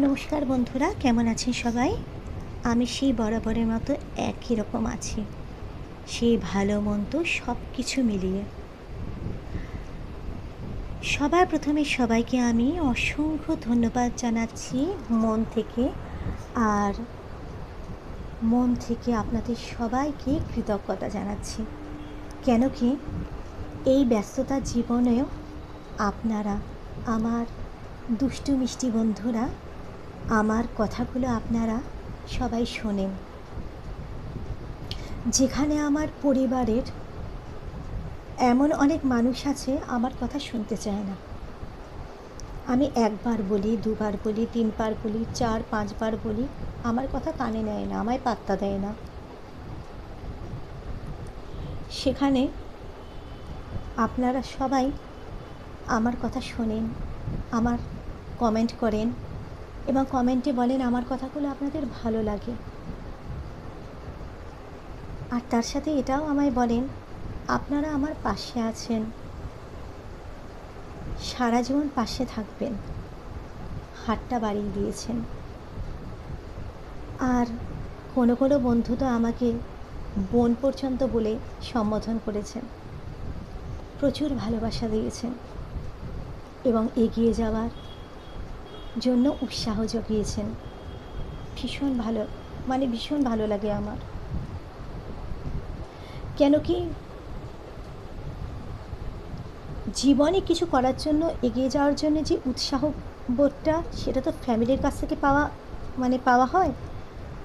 নমস্কার বন্ধুরা, কেমন আছেন সবাই? আমি সেই বরাবরের মতো একই রকম আছি। সেই ভালো মন্দ সব কিছু মিলিয়ে। সবার প্রথমে সবাইকে আমি অসংখ্য ধন্যবাদ জানাচ্ছি মন থেকে আর মন থেকে আপনাদের সবাইকে কৃতজ্ঞতা জানাচ্ছি। কেন কি এই ব্যস্ততা জীবনেও আপনারা, আমার দুষ্টু মিষ্টি বন্ধুরা আমার কথাগুলো আপনারা সবাই শোনেন। যেখানে আমার পরিবারের এমন অনেক মানুষ আছে, আমার কথা শুনতে চায় না। আমি একবার বলি, দুবার বলি, তিনবার বলি, চার, পাঁচবার বলি, আমার কথা কানে নেয় না, আমায় পাত্তা দেয় না। সেখানে আপনারা সবাই আমার কথা শোনেন, আমার কমেন্ট করেন এবং কমেন্টে বলেন, আমার কথাগুলো আপনাদের ভালো লাগে। আর তার সাথে এটাও আমায় বলেন, আপনারা আমার পাশে আছেন। সারা জীবন পাশে থাকবেন। হাতটা বাড়িয়ে দিয়েছেন। আর কোনো কোনো বন্ধু তো আমাকে বোন পর্যন্ত বলে সম্বোধন করেছেন। প্রচুর ভালোবাসা দিয়েছেন। এবং এগিয়ে যাওয়ার জন্য উৎসাহ জগিয়েছেন। ভীষণ ভালো মানে ভীষণ ভালো লাগে আমার। কেন কি জীবনে কিছু করার জন্য এগিয়ে যাওয়ার জন্য যে উৎসাহ বোধটা, সেটা তো ফ্যামিলির কাছ থেকে পাওয়া মানে পাওয়া হয়,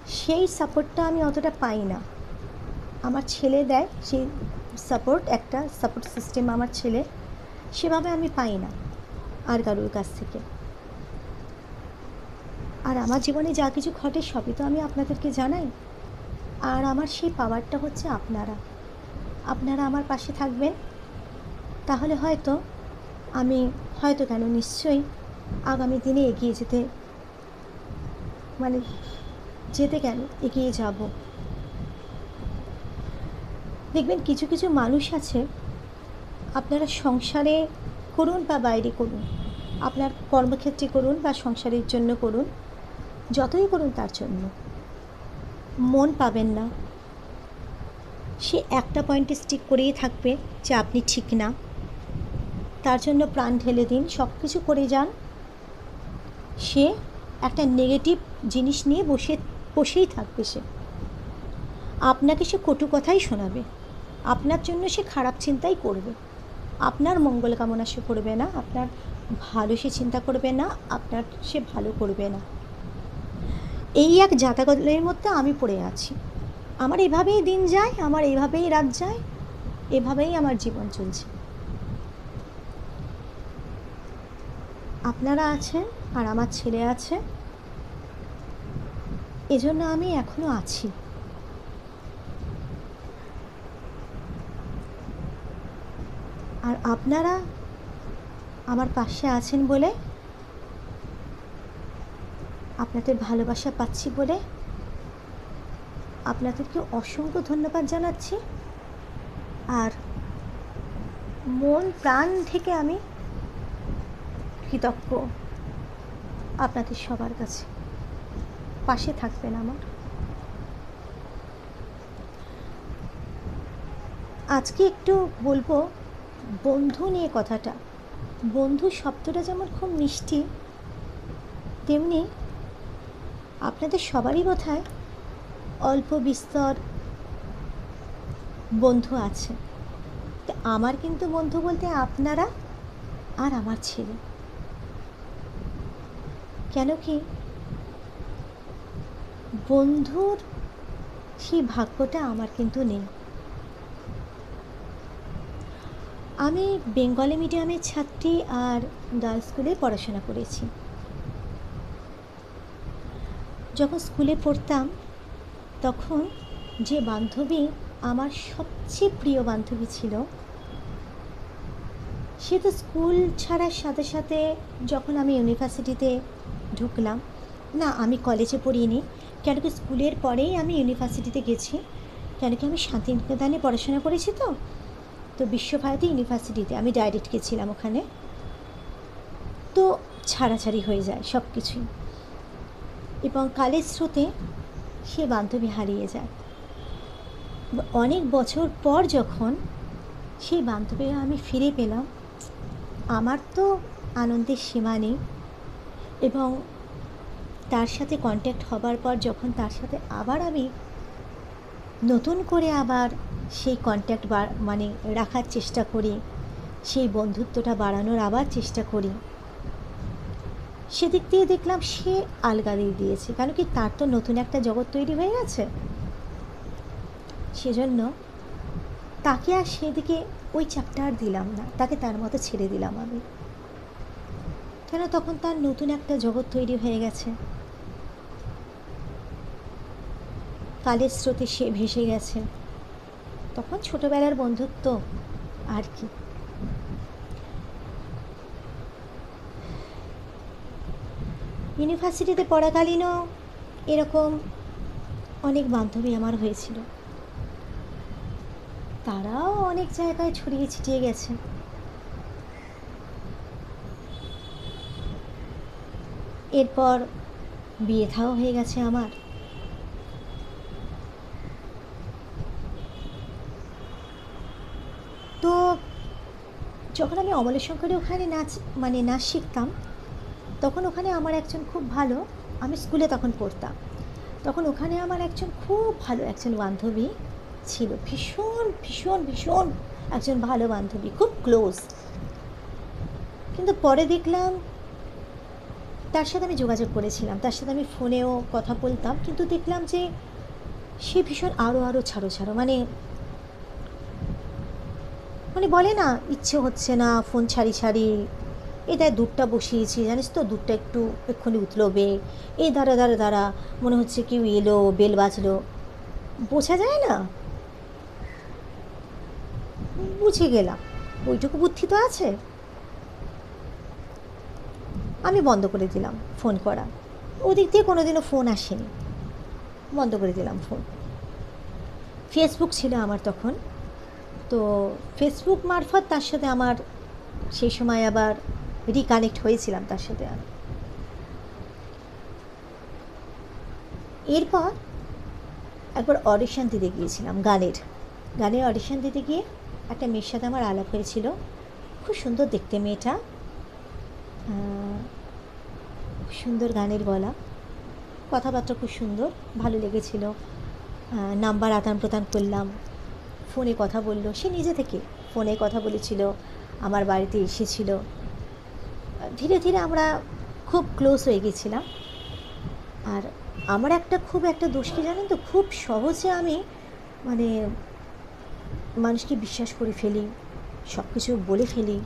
সেই সাপোর্টটা আমি অতটা পাই না। আমার ছেলে দেয় সেই সাপোর্ট, একটা সাপোর্ট সিস্টেম আমার ছেলে, সেভাবে আমি পাই না, আর কারোর কাছ থেকে। আর আমার জীবনে যা কিছু ঘটে সবই তো আমি আপনাদেরকে জানাই। আর আমার সেই পাওয়ারটা হচ্ছে আপনারা। আপনারা আমার পাশে থাকবেন। তাহলে হয়তো আমি হয়তো কেন নিশ্চয়ই আগামী দিনে এগিয়ে যেতে মানে যেতে কেন এগিয়ে যাব। দেখবেন কিছু কিছু মানুষ আছে, আপনারা সংসারে করুন বা বাইরে করুন, আপনার কর্মক্ষেত্রে করুন বা সংসারের জন্য করুন যতই করুন তার জন্য। মন পাবেন না। সে একটা পয়েন্টে স্টিক করেই থাকবে যে আপনি ঠিক না। তার জন্য প্রাণ ঢেলে দিন সব কিছু করে যান। সে একটা নেগেটিভ জিনিস নিয়ে বসে, বসেই থাকবে সে। আপনাকে সে কটু কথাই শোনাবে। আপনার জন্য সে খারাপ চিন্তাই করবে। আপনার মঙ্গল কামনা সে করবে না, আপনার ভালো সে চিন্তা করবে না, আপনার সে ভালো করবে না। এই এক জাতাগলের মধ্যে আমি পড়ে আছি। আমার এভাবেই দিন যায়, আমার এভাবেই রাত যায়, এভাবেই আমার জীবন চলছে। আপনারা আছেন আর আমার ছেলে আছে। এজন্য আমি এখনও আছি। আর আপনারা আমার পাশে আছেন বলে আপনাদের ভালোবাসা পাচ্ছি বলে আপনাদেরকে অসংখ্য ধন্যবাদ জানাচ্ছি। আর মন প্রাণ থেকে আমি কৃতজ্ঞ আপনাদের সবার কাছে। পাশে থাকবেন আমার। আজকে একটু বলব বন্ধু নিয়ে কথাটা। বন্ধু শব্দটা যেমন খুব মিষ্টি, তেমনি আপনাদের সবারই বোধ অল্প বিস্তর বন্ধু আছে। তো আমার কিন্তু বন্ধু বলতে আপনারা আর আমার ছেলে। কেন কি বন্ধুর সেই ভাগ্যটা আমার কিন্তু নেই। আমি বেঙ্গলি মিডিয়ামের ছাত্রী আর গার্লস স্কুলে পড়াশোনা করেছি। যখন স্কুলে পড়তাম, তখন যে বান্ধবী আমার সবচেয়ে প্রিয় বান্ধবী ছিল, সে তো স্কুল ছাড়ার সাথে সাথে যখন আমি ইউনিভার্সিটিতে ঢুকলাম, না, আমি কলেজে পড়িনি, কেন কি স্কুলের পরেই আমি ইউনিভার্সিটিতে গেছি, কেন কি আমি শান্তিনিকেতনে পড়াশোনা করেছি তো? তো বিশ্বভারতী ইউনিভার্সিটিতে আমি ডাইরেক্ট গেছিলাম ওখানে। তো ছাড়াছাড়ি হয়ে যায় সব কিছুই এবং কালের স্রোতে সে বান্ধবী হারিয়ে যায়। অনেক বছর পর যখন সেই বান্ধবী আমি ফিরে পেলাম, আমার তো আনন্দের সীমা নেই এবং তার সাথে কন্ট্যাক্ট হবার পর যখন তার সাথে আবার আমি নতুন করে আবার সেই কন্ট্যাক্ট মানে রাখার চেষ্টা করি, সেই বন্ধুত্বটা বাড়ানোর আবার চেষ্টা করি সেদিক দিয়ে দেখলাম সে আলগা দিয়ে দিয়েছে কারণ কি তার তো নতুন একটা জগৎ তৈরি হয়ে গেছে। সেজন্য তাকে আর সেদিকে ওই চ্যাপ্টার দিলাম না, তাকে তার মতো ছেড়ে দিলাম আমি। কেন তখন তার নতুন একটা জগৎ তৈরি হয়ে গেছে? কালের স্রোতে সে ভেসে গেছে। তখন ছোটোবেলার বন্ধুত্ব আর কি। ইউনিভার্সিটিতে পড়াকালীনও এরকম অনেক বান্ধবী আমার হয়েছিল। তারাও অনেক জায়গায় ছড়িয়ে ছিটিয়ে গেছে। এরপর বিয়ে থাও হয়ে গেছে আমার। তো যখন আমি অমলেশ্বরে ওখানে নাচ মানে নাচ শিখতাম তখন ওখানে আমার একজন খুব ভালো, আমি স্কুলে তখন পড়তাম। তখন ওখানে আমার একজন খুব ভালো একজন বান্ধবী ছিল, ভীষণ ভীষণ ভীষণ একজন ভালো বান্ধবী, খুব ক্লোজ কিন্তু পরে দেখলাম তার সাথে আমি যোগাযোগ করেছিলাম, তার সাথে আমি ফোনেও কথা বলতাম, কিন্তু দেখলাম যে সে ভীষণ আরও আরও ছাড়ো ছাড়ো মানে মানে বলে না, ইচ্ছে হচ্ছে না, ফোন ছাড়ি ছাড়ি এই দেয় দুধটা বসিয়েছি, জানিস তো? দুধটা একটু এক্ষুনি উতলোবে এই দাঁড়া দাঁড়া দাঁড়া। মনে হচ্ছে কেউ এলো, বেল বাজলো। বোঝা যায় না? বুঝে গেলাম। ওইটুকু বুদ্ধি তো আছে। আমি বন্ধ করে দিলাম ফোন করা। ওদিক দিয়ে কোনো দিনও ফোন আসেনি। বন্ধ করে দিলাম ফোন। ফেসবুক ছিল আমার তখন। তো ফেসবুক মারফত তার সাথে আমার সেই সময় আবার রিকানেক্ট হয়েছিলাম তার সাথে আমি। এরপর একবার অডিশন দিতে গিয়েছিলাম গানের। গানের অডিশন দিতে গিয়ে একটা মেয়ের সাথে আমার আলাপ হয়েছিল। খুব সুন্দর দেখতে মেয়েটা। সুন্দর গানের গলা। কথাবার্তা খুব সুন্দর, ভালো লেগেছিল। নাম্বার আদান প্রদান করলাম। ফোনে কথা বলল। সে নিজে থেকে ফোনে কথা বলেছিল। আমার বাড়িতে এসেছিল। ধীরে ধীরে আমরা খুব ক্লোজ হয়ে গেছিলাম। আর আমার একটা খুব একটা দোষ কি জানেন তো? খুব সহজে আমি মানে মানুষকে বিশ্বাস করে ফেলি সব কিছু বলে ফেলি,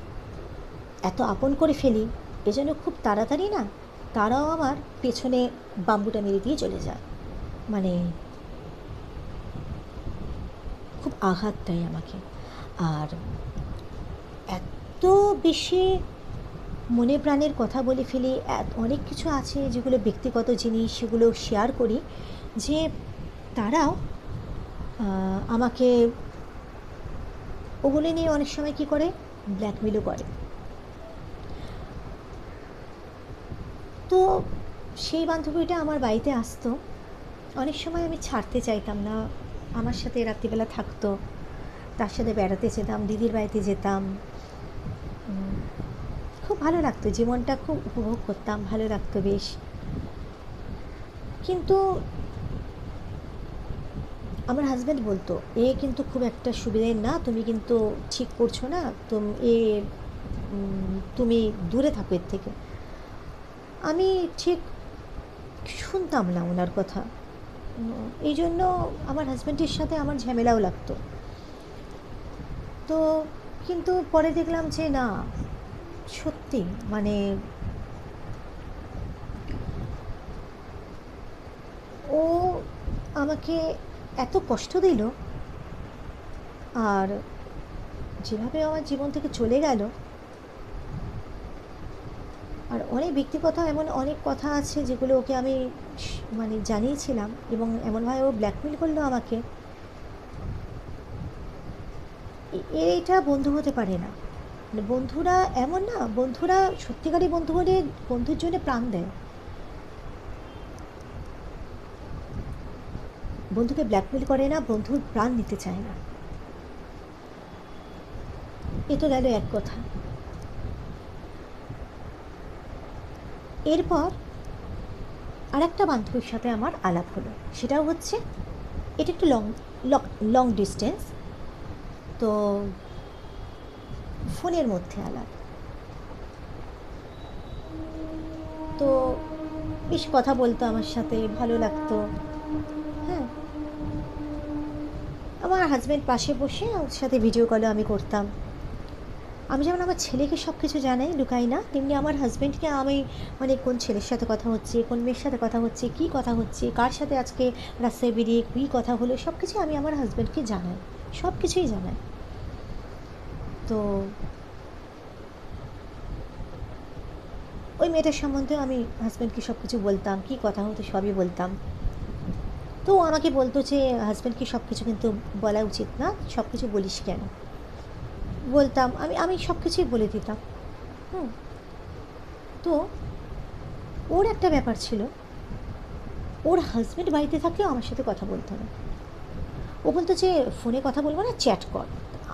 এত আপন করে ফেলি এজন্য খুব তাড়াতাড়ি না তারাও আমার পেছনে বাম্বুটা মেরে দিয়ে চলে যায়। মানে খুব আঘাত দেয় আমাকে। আর এত বেশি মনে প্রাণের কথা বলে ফেলি অনেক কিছু আছে যেগুলো ব্যক্তিগত জিনিস, সেগুলো শেয়ার করি যে তারাও আমাকে ওগুলো নিয়ে অনেক সময় কী করে? ব্ল্যাকমেলও করে। তো সেই বান্ধবীটা আমার বাড়িতে আসতো। অনেক সময় আমি ছাড়তে চাইতাম না। আমার সাথে রাত্রিবেলা থাকতো। তার সাথে বেড়াতে যেতাম, দিদির বাড়িতে যেতাম। খুব ভালো লাগতো, জীবনটা খুব উপভোগ করতাম, ভালো লাগতো বেশ। কিন্তু আমার হাজব্যান্ড বলতো, এ কিন্তু খুব একটা সুবিধের না, তুমি কিন্তু ঠিক করছ না, তুমি, এ তুমি দূরে থাকো এর থেকে। আমি ঠিক শুনতাম না ওনার কথা। এই জন্য আমার হাজব্যান্ডের সাথে আমার ঝামেলাও লাগতো। তো কিন্তু পরে দেখলাম যে না সত্যি মানে ও আমাকে এত কষ্ট দিল আর যেভাবে আমার জীবন থেকে চলে গেল, আর অনেক ব্যক্তিগত এমন অনেক কথা আছে যেগুলো ওকে আমি মানে জানিয়েছিলাম এবং এমনভাবে ও ব্ল্যাকমেল করল আমাকে। এটা বন্ধু হতে পারে না। বন্ধুরা এমন না, বন্ধুরা সত্যিকারই বন্ধু হলে বন্ধুর জন্য প্রাণ দেয়। বন্ধুকে ব্ল্যাকমেল করে না, বন্ধুর প্রাণ নিতে চায় না। এ তো গেল এক কথা। এরপর আরেকটা বান্ধবীর সাথে আমার আলাপ হলো। সেটাও হচ্ছে, এটা একটু লং লং ডিস্টেন্স তো ফোনের মধ্যে আলাপ। তো বেশ কথা বলতো আমার সাথে, ভালো লাগতো। হ্যাঁ। আমার হাজব্যান্ড পাশে বসে ওর সাথে ভিডিও কলও আমি করতাম। আমি যেমন আমার ছেলেকে সব কিছু জানাই, লুকাই না, তেমনি আমার হাজব্যান্ডকে আমি মানে কোন ছেলের সাথে কথা হচ্ছে, কোন মেয়ের সাথে কথা হচ্ছে, কী কথা হচ্ছে, কার সাথে আজকে রাস্তায় বেরিয়ে কী কথা হলো সব কিছু আমি আমার হাজব্যান্ডকে জানাই সব কিছুই জানাই। তো ওই মেয়েটার সম্বন্ধে আমি হাজব্যান্ডকে সব কিছু বলতাম, কী কথা হতো সবই বলতাম। তো আমাকে বলতো যে হাজব্যান্ডকে সব কিছু কিন্তু বলা উচিত না সব কিছু বলিস কেন? বলতাম, আমি আমি সব কিছুই বলে দিতাম। হুম। তো ওর একটা ব্যাপার ছিল, ওর হাজব্যান্ড বাড়িতে থাকলেও আমার সাথে কথা বলতো না। ও বলতো যে, ফোনে কথা বলব না চ্যাট কর।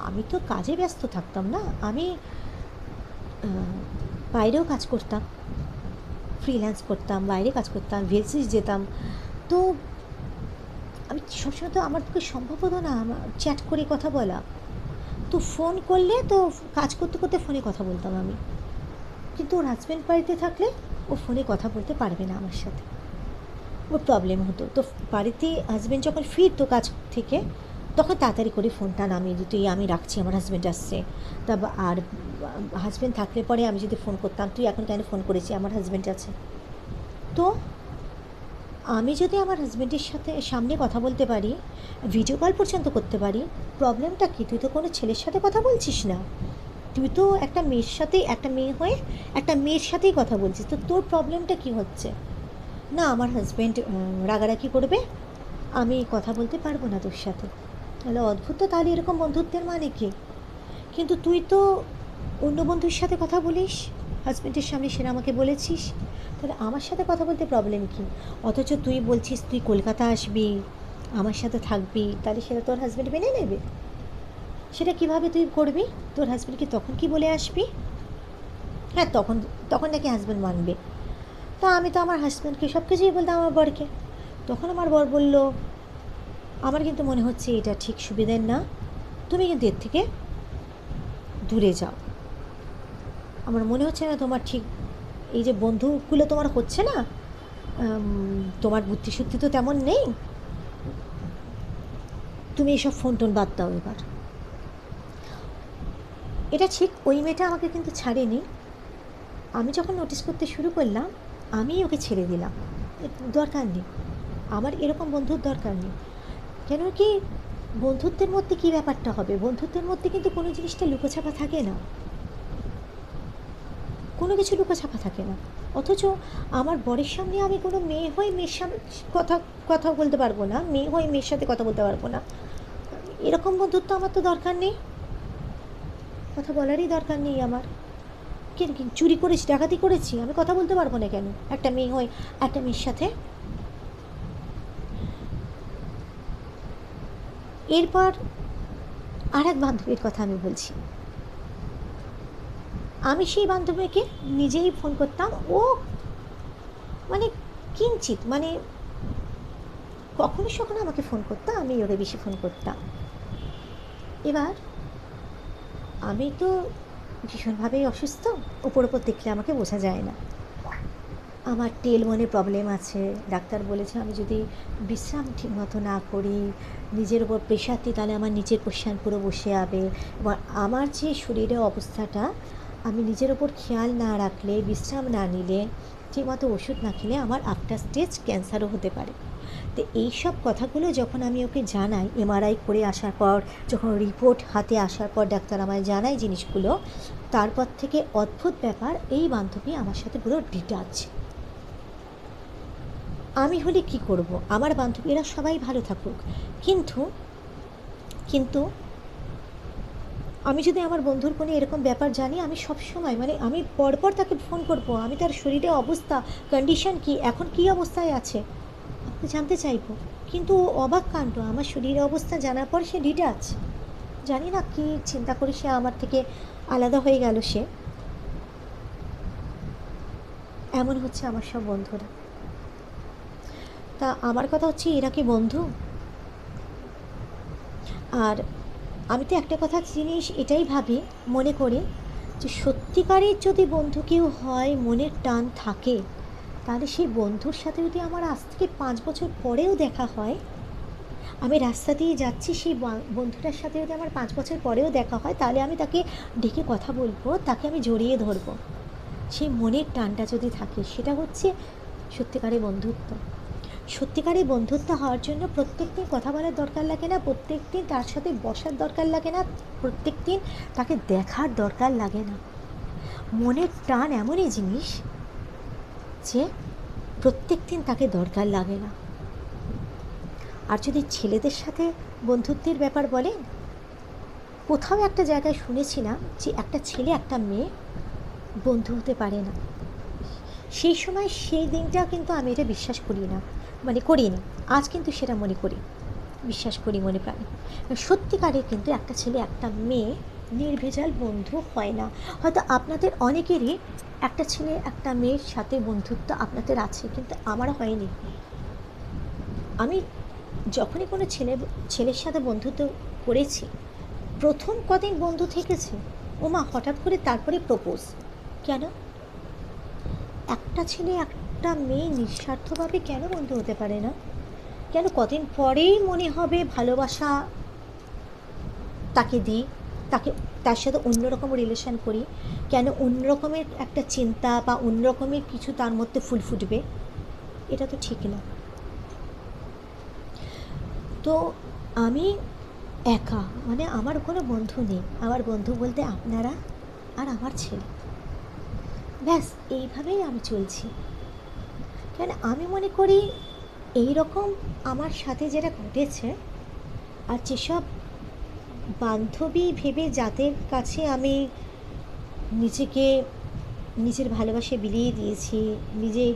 আমি তো কাজে ব্যস্ত থাকতাম না, আমি বাইরেও কাজ করতাম ফ্রিল্যান্স করতাম, বাইরে কাজ করতাম ভেলসিস যেতাম। তো আমি সবসময় তো আমার পক্ষে সম্ভব হতো না আমার চ্যাট করে কথা বলা। তো ফোন করলে তো কাজ করতে করতে ফোনে কথা বলতাম আমি। কিন্তু ওর হাজব্যান্ড বাড়িতে থাকলে ও ফোনে কথা বলতে পারবে না আমার সাথে। ওর প্রবলেম হতো। তো বাড়িতে হাজব্যান্ড যখন ফিরতো কাজ থেকে তখন তাড়াতাড়ি করে ফোনটা নামিয়ে দিত, এই আমি রাখছি, আমার হাজব্যান্ড আসছে। তা আর হাজব্যান্ড থাকলে পরে আমি যদি ফোন করতাম, তুই এখন কেন ফোন করেছি আমার হাজব্যান্ড আছে। তো আমি যদি আমার হাজব্যান্ডের সাথে, সামনে কথা বলতে পারি ভিডিও কল পর্যন্ত করতে পারি প্রবলেমটা কি? তুই তো কোনো ছেলের সাথে কথা বলছিস না। তুই তো একটা মেয়ের সাথেই, একটা মেয়ে হয়ে, একটা মেয়ের সাথেই কথা বলছিস। তো তোর প্রবলেমটা কি হচ্ছে? না, আমার হাজব্যান্ড রাগারাগি করবে, আমি কথা বলতে পারব না তোর সাথে। তাহলে অদ্ভুত তো, তাহলে এরকম বন্ধুত্বের মানে কি? কিন্তু তুই তো অন্য বন্ধুর সাথে কথা বলিস হাজব্যান্ডের সামনে সেটা আমাকে বলেছিস, তাহলে আমার সাথে কথা বলতে প্রবলেম কি? অথচ তুই বলছিস তুই কলকাতা আসবি, আমার সাথে থাকবি, তাহলে সেটা তোর হাজব্যান্ড মেনে নেবে? সেটা কীভাবে তুই করবি? তোর হাজব্যান্ডকে তখন কি বলে আসবি? হ্যাঁ তখন তখন নাকি হাজব্যান্ড মানবে। তা আমি তো আমার হাজব্যান্ডকে সব কিছুই বলতাম আমার বরকে। তখন আমার বর বলল আমার কিন্তু মনে হচ্ছে এটা ঠিক সুবিধের না। তুমি কিন্তু এর থেকে দূরে যাও। আমার মনে হচ্ছে না তোমার ঠিক এই যে বন্ধুগুলো তোমার হচ্ছে না তোমার বুদ্ধি শুদ্ধি তো তেমন নেই। তুমি এসব ফোন টোন বাদ দাও এবার। এটা ঠিক ওই মেয়েটা আমাকে কিন্তু ছাড়েনি। আমি যখন নোটিস করতে শুরু করলাম আমি ওকে ছেড়ে দিলাম। দরকার নেই। আমার এরকম বন্ধুর দরকার নেই। কেন কি? বন্ধুত্বের মধ্যে কী ব্যাপারটা হবে? বন্ধুত্বের মধ্যে কিন্তু কোনো জিনিসটা লুকোছাপা থাকে না। কোনো কিছু লুকোছাপা থাকে না। অথচ আমার বরের সামনে আমি কোনো মেয়ে হয়ে মেয়ের সামনে কথা কথা বলতে পারব না, মেয়ে হয়ে মেয়ের সাথে কথা বলতে পারব না। এরকম বন্ধুত্ব আমার তো দরকার নেই। কথা বলারই দরকার নেই আমার। কি কি, চুরি করেছি, ডাকাতি করেছি, আমি কথা বলতে পারব না কেন? একটা মেয়ে হয়ে একটা মেয়ের সাথে এরপর আর এক বান্ধবীর কথা আমি বলছি। আমি সেই বান্ধবীকে নিজেই ফোন করতাম। ও মানে কিঞ্চিত মানে কখনো সখনো আমাকে ফোন করতাম আমি ওকে বেশি ফোন করতাম। এবার আমি তো ভীষণভাবেই অসুস্থ ওপর ওপর দেখলে আমাকে বোঝা যায় না। আমার টেল মনে প্রবলেম আছে। ডাক্তার বলেছে আমি যদি বিশ্রাম ঠিকমতো না করি, নিজের উপর প্রেশার দিই, তাহলে আমার নিচের পোষণ পুরো বসে যাবে। এবং আমার যে শরীরের অবস্থাটা, আমি নিজের ওপর খেয়াল না রাখলে, বিশ্রাম না নিলে ঠিকমতো ওষুধ না খেলে আমার আফটার স্টেজ ক্যান্সারও হতে পারে। তো এই সব কথাগুলো যখন আমি ওকে জানাই এমআরআই করে আসার পর, যখন রিপোর্ট হাতে আসার পর ডাক্তার আমায় জানায় জিনিসগুলো, তারপর থেকে অদ্ভুত ব্যাপার, এই বান্ধবী আমার সাথে পুরো ডিটাচ আমি হলে কি করব? আমার বান্ধবী এরা সবাই ভালো থাকুক। কিন্তু কিন্তু আমি যদি আমার বন্ধুর কোনো এরকম ব্যাপার জানি, আমি সব সময় মানে আমি পরপর তাকে ফোন করব। আমি তার শরীরে অবস্থা কন্ডিশন কি, এখন কি অবস্থায় আছে? আপনি জানতে চাইব। কিন্তু ও অবাক কাণ্ড, আমার শরীরের অবস্থা জানার পর সে ডিটাচ জানি না কি চিন্তা করে সে আমার থেকে আলাদা হয়ে গেল সে। এমন হচ্ছে আমার সব বন্ধুরা। তা আমার কথা হচ্ছে এরা কি বন্ধু? আর আমি তো একটা কথা জিনিস এটাই ভাবি, মনে করি যে সত্যিকারের যদি বন্ধু কেউ হয়, মনের টান থাকে, তাহলে সেই বন্ধুর সাথে যদি আমার আজ থেকে পাঁচ বছর পরেও দেখা হয়, আমি রাস্তা দিয়ে যাচ্ছি, সেই বন্ধুটার সাথে যদি আমার পাঁচ বছর পরেও দেখা হয়, তাহলে আমি তাকে ডেকে কথা বলব, তাকে আমি জড়িয়ে ধরবো। সেই মনের টানটা যদি থাকে, সেটা হচ্ছে সত্যিকারের বন্ধুত্ব। সত্যিকারের বন্ধুত্ব হওয়ার জন্য প্রত্যেক দিন কথা বলার দরকার লাগে না প্রত্যেক দিন তার সাথে বসার দরকার লাগে না প্রত্যেক দিন তাকে দেখার দরকার লাগে না। মনের টান এমনই জিনিস যে প্রত্যেক দিন তাকে দরকার লাগে না। আর যদি ছেলেদের সাথে বন্ধুত্বের ব্যাপার বলেন, কোথাও একটা জায়গায় শুনেছিলাম যে একটা ছেলে, একটা মেয়ে বন্ধু হতে পারে না। সেই সময় সেই দিনটা কিন্তু আমি এটা বিশ্বাস করি না। মানে করিনি। আজ কিন্তু সেটা মনে করি। বিশ্বাস করি মনে প্রাণে। সত্যিকারের কিন্তু একটা ছেলে, একটা মেয়ে নির্ভেজাল বন্ধু হয় না। হয়তো আপনাদের অনেকেরই একটা ছেলে, একটা মেয়ের সাথে বন্ধুত্ব আপনাদের আছে, কিন্তু আমার হয়নি। আমি যখনই কোনো ছেলে, ছেলের সাথে বন্ধুত্ব করেছি, প্রথম কদিন বন্ধু থেকেছে, ওমা হঠাৎ করে তারপরে প্রপোজ কেন? একটা ছেলে, একটা মেয়ে নিঃস্বার্থভাবে কেন বন্ধু হতে পারে না? কেন কদিন পরেই মনে হবে ভালোবাসা তাকে দিই, তাকে, তার সাথে অন্যরকম রিলেশন করি? কেন অন্য রকমের একটা চিন্তা বা অন্য রকমের কিছু তার মধ্যে ফুল ফুটবে? এটা তো ঠিক না। তো আমি একা মানে আমার কোনো বন্ধু নেই। আমার বন্ধু বলতে আপনারা আর আমার ছেলে। ব্যাস, এইভাবেই আমি চলছি। কেন আমি মনে করি এই রকম আমার সাথে যেটা ঘটেছে আর যেসব বান্ধবী ভেবে যাদের কাছে আমি নিজেকে নিজের ভালোবাসে বিলিয়ে দিয়েছি নিজের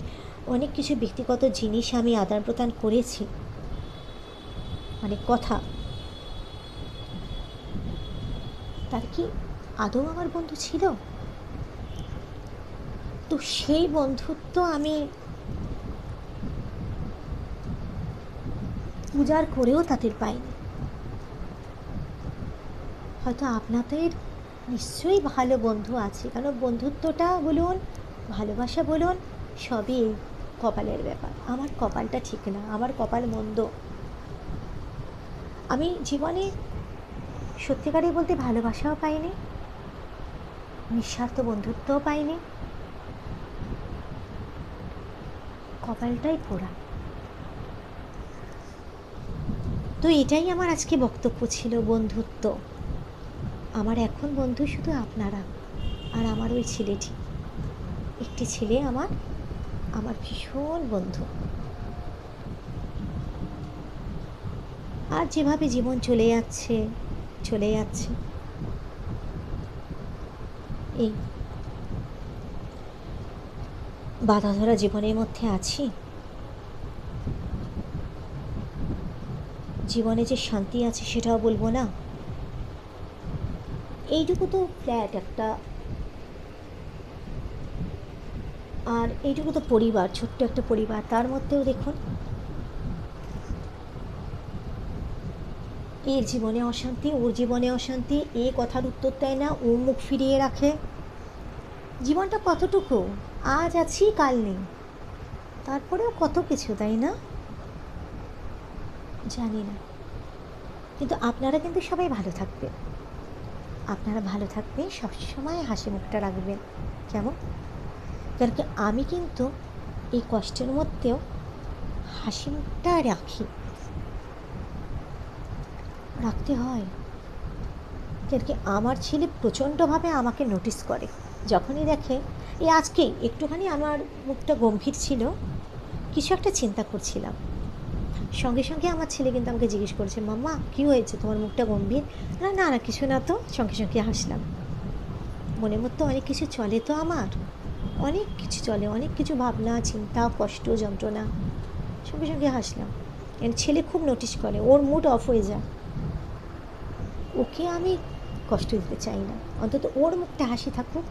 অনেক কিছু ব্যক্তিগত জিনিস আমি আদান প্রদান করেছি মানে কথা। তার কি আদৌ আমার বন্ধু ছিল? তো সেই বন্ধুত্ব আমি উজাড় করেও তাদের পাইনি। হয়তো আপনাদের নিশ্চয়ই ভালো বন্ধু আছে, কারণ বন্ধুত্বটা বলুন, ভালোবাসা বলুন, সবই এই কপালের ব্যাপার। আমার কপালটা ঠিক না, আমার কপাল মন্দ। আমি জীবনে সত্যিকারে বলতে ভালোবাসাও পাইনি, নিঃস্বার্থ বন্ধুত্বও পাইনি। কপালটাই পোড়া। তো এটাই আমার আজকে বক্তব্য ছিল, বন্ধুত্ব। আমার এখন বন্ধু শুধু আপনারা আর আমার ওই ছেলেটি। একটি ছেলে আমার আমার ভীষণ বন্ধু। আর যেভাবে জীবন চলে যাচ্ছে চলে যাচ্ছে। এই বাধা ধরা জীবনের মধ্যে আছি। জীবনে যে শান্তি আছে সেটাও বলব না। এইটুকু তো ফ্ল্যাট একটা। আর এইটুকু তো পরিবার, ছোট্ট একটা পরিবার। তার মধ্যেও দেখুন, এর জীবনে অশান্তি, ওর জীবনে অশান্তি, এ কথার উত্তর দেয় না, ও মুখ ফিরিয়ে রাখে। জীবনটা কতটুকু? আজ আছি, কাল নেই। তারপরেও কত কিছু, তাই না? জানি না। কিন্তু আপনারা কিন্তু সবাই ভালো থাকবেন। আপনারা ভালো থাকবেন সবসময় হাসি মুখটা রাখবেন। কেমন? কারণ কি আমি কিন্তু এই কষ্টের মধ্যেও হাসি মুখটা রাখি। রাখতে হয়। কারণ কি আমার ছেলে প্রচণ্ডভাবে আমাকে নোটিস করে। যখনই দেখে, এই আজকেই একটুখানি আমার মুখটা গম্ভীর ছিল, কিছু একটা চিন্তা করছিলাম। সঙ্গে সঙ্গে আমার ছেলে কিন্তু আমাকে জিজ্ঞেস করেছে, মাম্মা, কী হয়েছে? তোমার মুখটা গম্ভীর? না না না, কিছু না তো। সঙ্গে সঙ্গে হাসলাম। মনের মধ্যে অনেক কিছু চলে তো আমার। অনেক কিছু চলে, অনেক কিছু ভাবনা, চিন্তা, কষ্ট, যন্ত্রণা। সঙ্গে সঙ্গে হাসলাম। কারণ ছেলে খুব নোটিশ করে, ওর মুড অফ হয়ে যায় ওকে আমি কষ্ট দিতে চাই না। অন্তত ওর মুখটা হাসি থাকুক।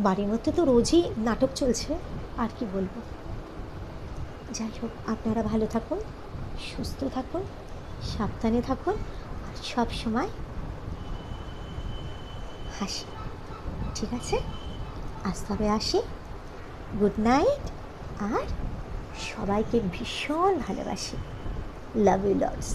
বাড়ির মধ্যে তো রোজই নাটক চলছে, আর কি বলব? যাই হোক, আপনারা ভালো থাকুন, সুস্থ থাকুন, সাবধানে থাকুন, আর সব সময় হাসি। ঠিক আছে? আজ তবে আসি। গুড নাইট, আর সবাইকে ভীষণ ভালোবাসি। Love you Lords